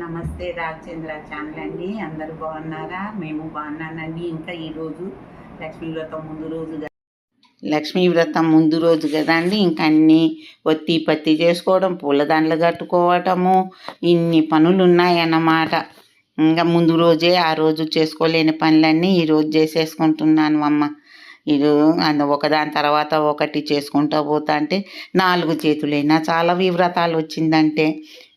నమస్తే రాజచంద్ర ఛానల్ అండి. అందరూ బాగున్నారా? మేము బాగున్నానండి. ఇంకా ఈరోజు లక్ష్మీ వ్రతం ముందు రోజు కదా. లక్ష్మీ వ్రతం ముందు రోజు కదండి ఇంకా అన్నీ ఒత్తి పత్తి చేసుకోవడం పూలదండలు కట్టుకోవటము ఇన్ని పనులు ఉన్నాయన్నమాట ఇంకా ముందు రోజే ఆ రోజు చేసుకోలేని పనులన్నీ ఈరోజు చేసేసుకుంటున్నాను అమ్మ. ఇది అందు ఒకదాని తర్వాత ఒకటి చేసుకుంటూ పోతా అంటే నాలుగు చేతులైనా చాలా వివ్రతాలు వచ్చిందంటే.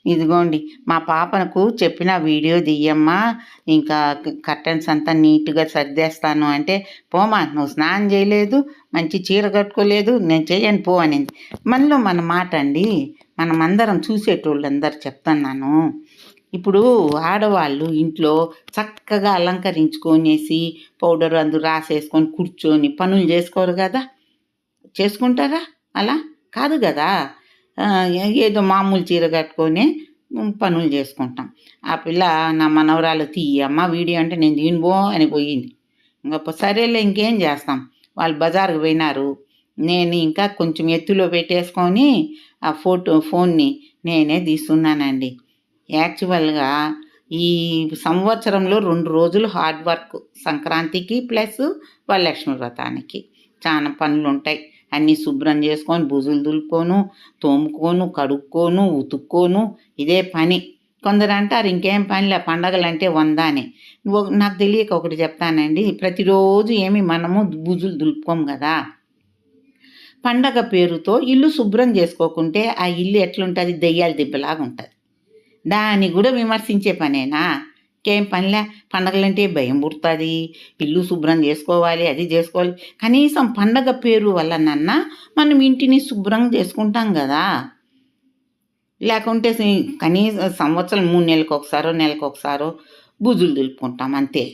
ఇదిగోండి మా పాపకు చెప్పిన వీడియో దియ్యమ్మా. ఇంకా కర్టన్స్ అంతా నీట్గా సర్దేస్తాను అంటే పోమా నువ్వు స్నానం చేయలేదు మంచి చీర కట్టుకోలేదు నేను చేయను పో అనింది. మనలో మన మాట అండి మనం అందరం చూసేటోళ్ళందరూ చెప్తున్నాను. ఇప్పుడు ఆడవాళ్ళు ఇంట్లో చక్కగా అలంకరించుకొనేసి పౌడర్ అందు రాసేసుకొని కూర్చొని పనులు చేసుకోరు కదా? చేసుకుంటారా? అలా? కాదు కదా? ఏదో మామూలు చీర కట్టుకొని పనులు చేసుకుంటాం. ఆ పిల్ల నా మనవరాలు తీయమ్మ వీడియో అంటే నేను తీనుబో అని పోయింది. ఇంకా సరేలే ఇంకేం చేస్తాం? వాళ్ళు బజార్కి పోయినారు. నేను ఇంకా కొంచెం ఎత్తులో పెట్టేసుకొని ఆ ఫోటో ఫోన్ని నేనే తీస్తున్నానండి. యాక్చువల్గా ఈ సంవత్సరంలో రెండు రోజులు హార్డ్ వర్క్ సంక్రాంతికి ప్లస్ వరలక్ష్మి వ్రతానికి. చాలా పనులు ఉంటాయి అన్నీ శుభ్రం చేసుకొని బుజులు దులుపుకోను తోముకోను కడుక్కోను ఉతుక్కోను. ఇదే పని. కొందరు అంటారు ఇంకేం పనిలే పండగలు అంటే వంద అని. నాకు తెలియక ఒకటి చెప్తానండి. ప్రతిరోజు ఏమి మనము బుజులు దులుపుకోము కదా. పండగ పేరుతో ఇల్లు శుభ్రం చేసుకోకుంటే ఆ ఇల్లు ఎట్లుంటుంది? దెయ్యాల దిబ్బలాగా ఉంటుంది దాన్ని కూడా విమర్శించే పనేనా? ఇంకేం పనిలే? పండగలంటే భయం పుడుతుంది. ఇల్లు శుభ్రం చేసుకోవాలి అది చేసుకోవాలి. కనీసం పండగ పేరు వల్ల నన్న మనం ఇంటిని శుభ్రం చేసుకుంటాం కదా. లేకుంటే కనీసం సంవత్సరం మూడు నెలలకు ఒకసారో నెలకు ఒకసారో బుజులు దులుపుకుంటాం అంతే.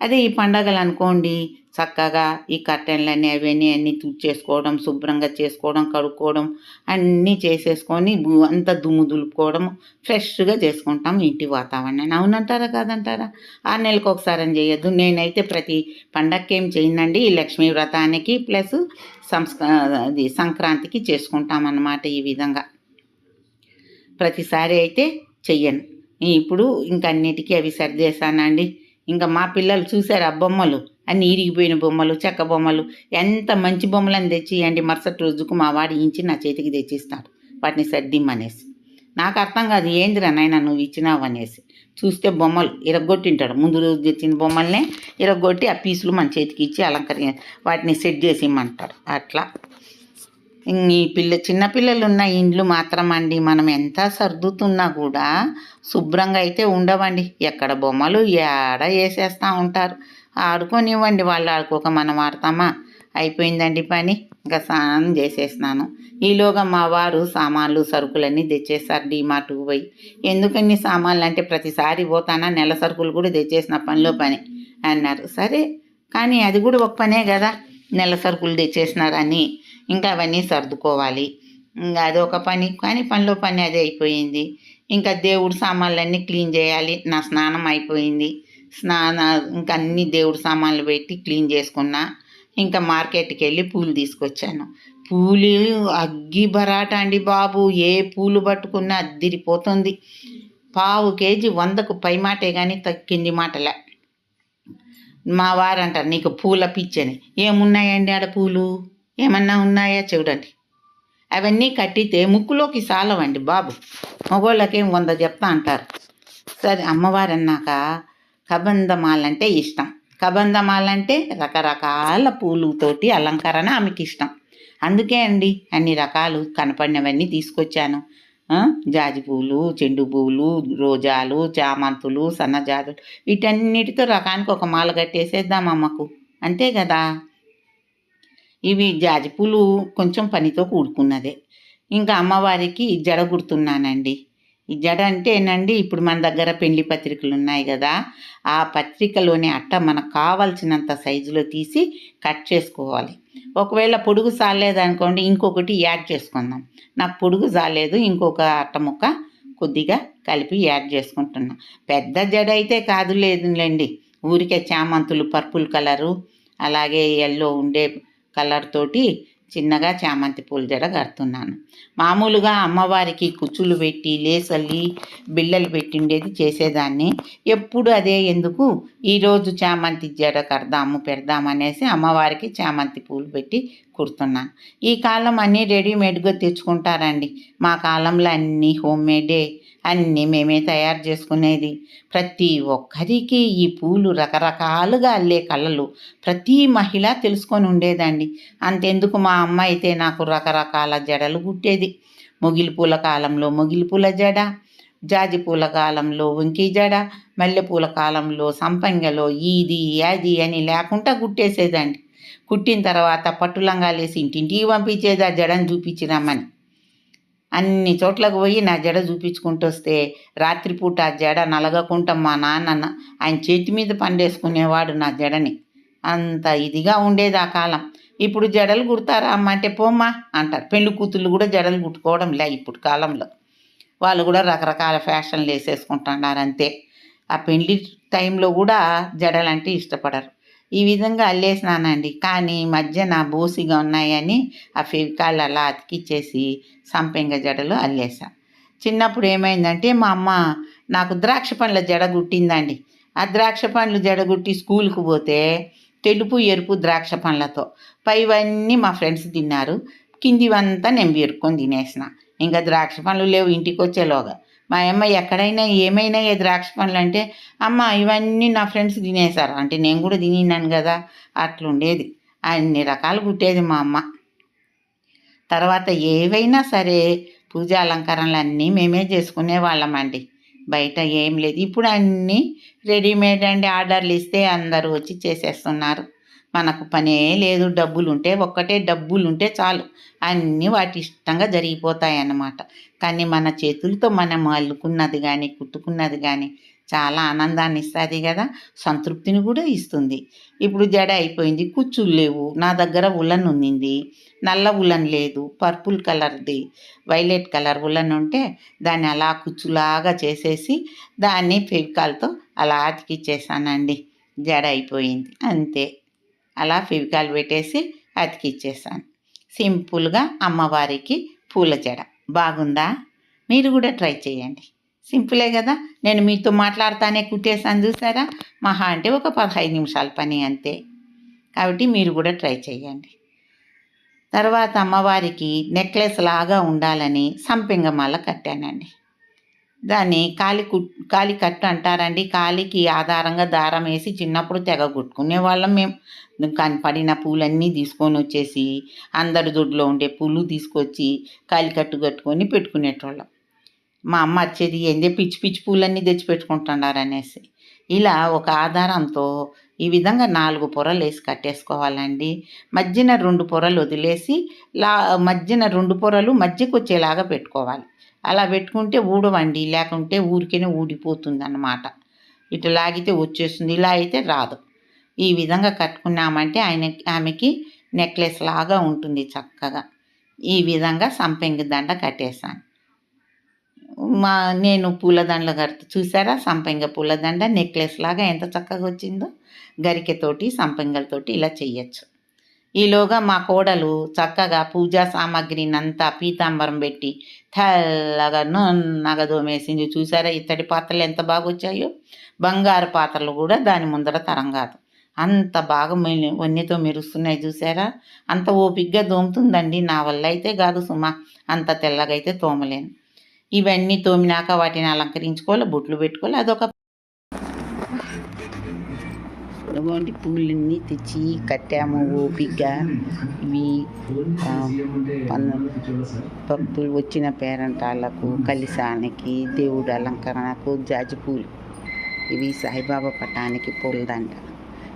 అదే ఈ పండగలు అనుకోండి చక్కగా ఈ కర్టెన్లన్నీ అవన్నీ అన్నీ తుడిచేసుకోవడం శుభ్రంగా చేసుకోవడం కడుక్కోవడం అన్నీ చేసేసుకొని అంతా దుమ్ము దులుపుకోవడం ఫ్రెష్గా చేసుకుంటాం ఇంటి వాతావరణాన్ని. అవునంటారా కాదంటారా? ఆరు నెలకు ఒకసారి అని చేయొద్దు. నేనైతే ప్రతి పండగకి ఏం చేయనండి ఈ లక్ష్మీ వ్రతానికి ప్లస్ సంస్క అది సంక్రాంతికి చేసుకుంటామన్నమాట ఈ విధంగా. ప్రతిసారి అయితే చెయ్యను. ఇప్పుడు ఇంకన్నిటికీ అవి సర్దేశానండి. ఇంకా మా పిల్లలు చూశారు ఆ బొమ్మలు? అన్ని ఇరిగిపోయిన బొమ్మలు చెక్క బొమ్మలు. ఎంత మంచి బొమ్మలను తెచ్చియండి మరుసటి రోజుకు మా వాడు ఇంచి నా చేతికి తెచ్చిస్తాడు. వాటిని సర్దిమ్మనేసి. నాకు అర్థం కాదు ఏందిరా నాయన నువ్వు ఇచ్చినావు అనేసి. చూస్తే బొమ్మలు ఇరగొట్టింటాడు. ముందు రోజు తెచ్చిన బొమ్మల్నే ఇరగొట్టి ఆ పీసులు మన చేతికి ఇచ్చి అలంకరి వాటిని సెట్ చేసి ఇమ్మంటాడు. అట్లా. ఈ పిల్ల చిన్నపిల్లలు ఉన్న ఇండ్లు మాత్రం అండి మనం ఎంత సర్దుతున్నా కూడా శుభ్రంగా అయితే ఉండవండి. ఎక్కడ బొమ్మలు ఏడ వేసేస్తూ ఉంటారు. ఆడుకోనివ్వండి వాళ్ళు ఆడుకోక మనం ఆడతామా అయిపోయిందండి పని. ఇంకా స్నానం చేసేసినాను. ఈలోగా మా వారు సామాన్లు సరుకులన్నీ తెచ్చేసారు డీమార్ట్కు పోయి. ఎందుకన్ని సామాన్లు అంటే ప్రతిసారి పోతానా? నెల సరుకులు కూడా తెచ్చేసిన పనిలో పని అన్నారు. సరే కానీ అది కూడా ఒక పనే కదా. నెల సరుకులు తెచ్చేసినారని. ఇంకా అవన్నీ సర్దుకోవాలి. ఇంకా అదొక పని. కానీ పనిలో పని అది అయిపోయింది. ఇంకా దేవుడు సామాన్లన్నీ క్లీన్ చేయాలి. నా స్నానం అయిపోయింది. స్నాన ఇంకా అన్ని దేవుడు సామాన్లు పెట్టి క్లీన్ చేసుకున్నా ఇంకా మార్కెట్కి వెళ్ళి పూలు తీసుకొచ్చాను. పూలు అగ్గి బరాట అండి బాబు. ఏ పూలు పట్టుకున్నా అద్దిరిపోతుంది. పావు కేజీ వందకు పై మాటే కానీ తక్కింది మాటలే. మా వారంటారు నీకు పూల పిచ్చని. ఏమున్నాయండి ఆడ పూలు? ఏమన్నా ఉన్నాయా చూడండి. అవన్నీ కట్టితే ముక్కులోకి సాలవండి బాబు. మగోళ్ళకేం వంద చెప్తా అంటారు. సరే అమ్మవారు అన్నాక కబంధమాలంటే ఇష్టం. కబంధమాలంటే రకరకాల పూలుతోటి అలంకరణ ఆమెకి ఇష్టం. అందుకే అండి అన్ని రకాలు కనపడినవన్నీ తీసుకొచ్చాను. జాజి పూలు చెండు పూలు రోజాలు చామంతులు సన్నజాజులు వీటన్నిటితో రకానికి ఒక మాల కట్టేసేద్దాం అమ్మకు. అంతే కదా? ఇవి జాజిపూలు కొంచెం పనితో కూడుకున్నదే. ఇంకా అమ్మవారికి జడ గుర్తున్నానండి. ఈ జడ అంటేనండి ఇప్పుడు మన దగ్గర పెళ్ళి పత్రికలు ఉన్నాయి కదా ఆ పత్రికలోని అట్ట మనకు కావాల్సినంత సైజులో తీసి కట్ చేసుకోవాలి. ఒకవేళ పొడుగు సాలేదనుకోండి ఇంకొకటి యాడ్ చేసుకుందాం. నాకు పొడుగు సాలేదు ఇంకొక అట్ట ముక్క కొద్దిగా కలిపి యాడ్ చేసుకుంటున్నా. పెద్ద జడ అయితే కాదు లేదులేండి. ఊరికే చామంతులు పర్పుల్ కలరు అలాగే ఎల్లో ఉండే కలర్ తోటి చిన్నగా చామంతి పూల జడ కడుతున్నాను. మామూలుగా అమ్మవారికి కుచ్చులు పెట్టి లేసల్లి బిళ్ళలు పెట్టిండేది చేసేదాన్ని. ఎప్పుడు అదే ఎందుకు? ఈరోజు చామంతి జడ కడదాము పెడదామనేసి అమ్మవారికి చామంతి పూలు పెట్టి కుడుతున్నాను ఈ కాలం అన్నీ రెడీమేడ్గా తెచ్చుకుంటారండి. మా కాలంలో అన్నీ హోమ్మేడే అన్నీ మేమే తయారు చేసుకునేది. ప్రతి ఒక్కరికి ఈ పూలు రకరకాలుగా అల్లే కళలు ప్రతి మహిళ తెలుసుకొని ఉండేదండి. అంతెందుకు మా అమ్మ అయితే నాకు రకరకాల జడలు కుట్టేది. మొగిలి పూల కాలంలో మొగిలి పూల జడ జాజి పూల కాలంలో వంకి జడ మల్లెపూల కాలంలో సంపంగలో ఇది అది అని లేకుండా కుట్టేసేదండి. కుట్టిన తర్వాత పట్టు లంగాలు ఇంటింటికి పంపించేది ఆ జడను చూపించినామని. అన్ని చోట్లకు పోయి నా జడ చూపించుకుంటూ వస్తే రాత్రిపూట ఆ జడ నలగకుండా మా నాన్న ఆయన చేతి మీద పండేసుకునేవాడు నా జడని. అంత ఇదిగా ఉండేది ఆ కాలం. ఇప్పుడు జడలు కుడతారా? అమ్మ అంటే పోమ్మా అంటారు. పెళ్ళి కూతుళ్ళు కూడా జడలు కుట్టుకోవడం లే ఇప్పుడు కాలంలో. వాళ్ళు కూడా రకరకాల ఫ్యాషన్లు వేసేసుకుంటున్నారు అంతే. ఆ పెళ్ళి టైంలో కూడా జడలు అంటే ఇష్టపడరు. ఈ విధంగా అల్లేసినానండి. కానీ మధ్యన బోసిగా ఉన్నాయని ఆ ఫెవికాల్ అలా అతికిచ్చేసి సంపెంగ జడలు అల్లేసా. చిన్నప్పుడు ఏమైందంటే మా అమ్మ నాకు ద్రాక్ష పండ్ల జడ గుట్టిందండి. ఆ ద్రాక్ష పండ్లు జడగుట్టి స్కూల్కి పోతే తెలుపు ఎరుపు ద్రాక్ష పండ్లతో పైవన్నీ మా ఫ్రెండ్స్ తిన్నారు. కిందివంతా నేను పెరుక్కొని తినేసిన. ఇంకా ద్రాక్ష పండ్లు లేవు ఇంటికి వచ్చేలోగా మా అమ్మ ఎక్కడైనా ఏమైనా ఏ ద్రాక్ష పండ్లు అంటే అమ్మ ఇవన్నీ నా ఫ్రెండ్స్ తినేశారు. అంటే నేను కూడా తినినాను కదా అట్లుండేది. అన్ని రకాలు కుట్టేది మా అమ్మ. తర్వాత ఏవైనా సరే పూజ అలంకరణలు అన్నీ మేమే చేసుకునే వాళ్ళమండి బయట ఏం లేదు. ఇప్పుడు అన్నీ రెడీమేడ్ అండి. ఆర్డర్లు ఇస్తే అందరూ వచ్చి చేసేస్తున్నారు. మనకు పనే లేదు డబ్బులు ఉంటే ఒక్కటే డబ్బులు ఉంటే చాలు. అన్నీ వాటి ఇష్టంగా జరిగిపోతాయి అన్నమాట కానీ మన చేతులతో మనం అల్లుకున్నది కానీ కుట్టుకున్నది కానీ చాలా ఆనందాన్ని ఇస్తుంది కదా సంతృప్తిని కూడా ఇస్తుంది. ఇప్పుడు జడ అయిపోయింది కుచ్చులు లేవు నా దగ్గర ఉలన్ ఉంది నల్ల ఉలన్ లేదు పర్పుల్ కలర్ది వైలెట్ కలర్ ఉలన్ ఉంటే దాన్ని అలా కుచ్చులాగా చేసేసి దాన్ని ఫెవికాల్తో అలా అతికిచ్చేసానండి. జడ అయిపోయింది అంతే. అలా ఫివికాల్ పెట్టేసి అతికిచ్చేసాను సింపుల్గా అమ్మవారికి పూల జడ. బాగుందా? మీరు కూడా ట్రై చేయండి. సింపులే కదా? నేను మీతో మాట్లాడుతానే కుట్టేసాను చూసారా? మహా అంటే ఒక పదహైదు నిమిషాల పని అంతే. కాబట్టి మీరు కూడా ట్రై చేయండి. తర్వాత అమ్మవారికి నెక్లెస్ లాగా ఉండాలని సంపెంగమాల కట్టానండి. దాన్ని కాలి కు కాలి కట్టు అంటారండి. కాలికి ఆధారంగా దారం వేసి చిన్నప్పుడు తెగ కుట్టుకునే వాళ్ళం మేము కానీ పడిన పూలన్నీ తీసుకొని వచ్చేసి అందరి దొడ్లో ఉండే పూలు తీసుకొచ్చి కాలి కట్టు కట్టుకొని పెట్టుకునేటోళ్ళం. మా అమ్మ వచ్చేది ఏందే? పిచ్చి పిచ్చి పూలన్నీ తెచ్చి పెట్టుకుంటున్నారు అనేసి ఇలా ఒక ఆధారంతో ఈ విధంగా నాలుగు పొరలు వేసి కట్టేసుకోవాలండి. మధ్యన రెండు పొరలు వదిలేసి లా మధ్యన రెండు పొరలు మధ్యకు వచ్చేలాగా పెట్టుకోవాలి. అలా పెట్టుకుంటే ఊడవండి లేకుంటే ఊరికేనే ఊడిపోతుంది అన్నమాట ఇట్లా లాగితే వచ్చేస్తుంది ఇలా అయితే రాదు. ఈ విధంగా కట్టుకున్నామంటే ఆయన ఆమెకి నెక్లెస్ లాగా ఉంటుంది చక్కగా. ఈ విధంగా సంపెంగి దండ కట్టేశాను మా నేను పూలదండలు కడుతూ చూసారా? సంపెంగ పూలదండ నెక్లెస్ లాగా ఎంత చక్కగా వచ్చిందో? గరికెతోటి సంపెంగలతోటి ఇలా చెయ్యొచ్చు. ఈలోగా మా కోడలు చక్కగా పూజా సామాగ్రిని అంతా పీతాంబరం పెట్టి తెల్లగా నున్నగా దోమేసింది చూసారా? ఇత్తడి పాత్రలు ఎంత బాగా వచ్చాయో బంగారు పాత్రలు కూడా దాని ముందర తరం కాదు. అంత బాగా మె- వన్నెతో మెరుస్తున్నాయి చూసారా? అంత ఓపిగ్గా దోముతుందండి. నా వల్ల అయితే కాదు సుమా. అంత తెల్లగా అయితే తోమలేను. ఇవన్నీ తోమినాక వాటిని అలంకరించుకోవాలి బొట్లు పెట్టుకోవాలి అదొక ఇవ్వండి పూలన్నీ తెచ్చి కట్టాము ఓపిగ్గా. ఇవి భక్తులు పప్పులు వచ్చిన పేరంటాళ్ళకు కలిసానికి దేవుడు అలంకరణకు జాజి పూలు. ఇవి సాయిబాబా పటానికి పూలదండ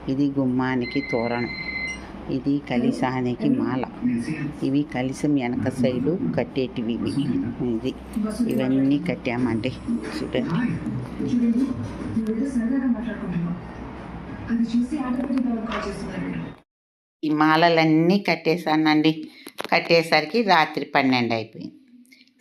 ఇది గుమ్మానికి తోరణం. ఇది కలిసానికి మాల. ఇవి కలిసం వెనక సైడు కట్టేటివి ఇవి. ఇది. ఇవన్నీ కట్టామండి. చూడండి. ఈ మాలలన్నీ కట్టేశానండి. కట్టేసరికి రాత్రి పన్నెండు అయిపోయింది.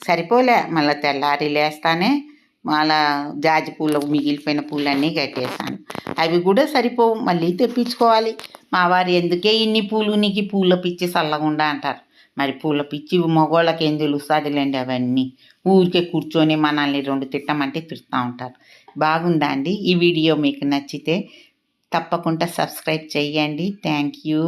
సరిపోలే మళ్ళీ తెల్లారి లేస్తానే మళ్ళా జాజి పూలు మిగిలిపోయిన పూలన్నీ కట్టేశాను. అవి కూడా సరిపోవు మళ్ళీ తెప్పించుకోవాలి. మా వారు ఎందుకే ఇన్ని పూలు నీకు పూల పిచ్చి చల్లగుండా అంటారు. మరి పూల పిచ్చి మగోళ్ళకి ఏం తెలుస్తుందిలేండి అవన్నీ. ఊరికే కూర్చొని మనల్ని రెండు తిట్టమంటే తిడుతూ ఉంటారు. బాగుందా అండి? ఈ వీడియో మీకు నచ్చితే తప్పకుండా సబ్స్క్రైబ్ చేయండి థ్యాంక్ యూ.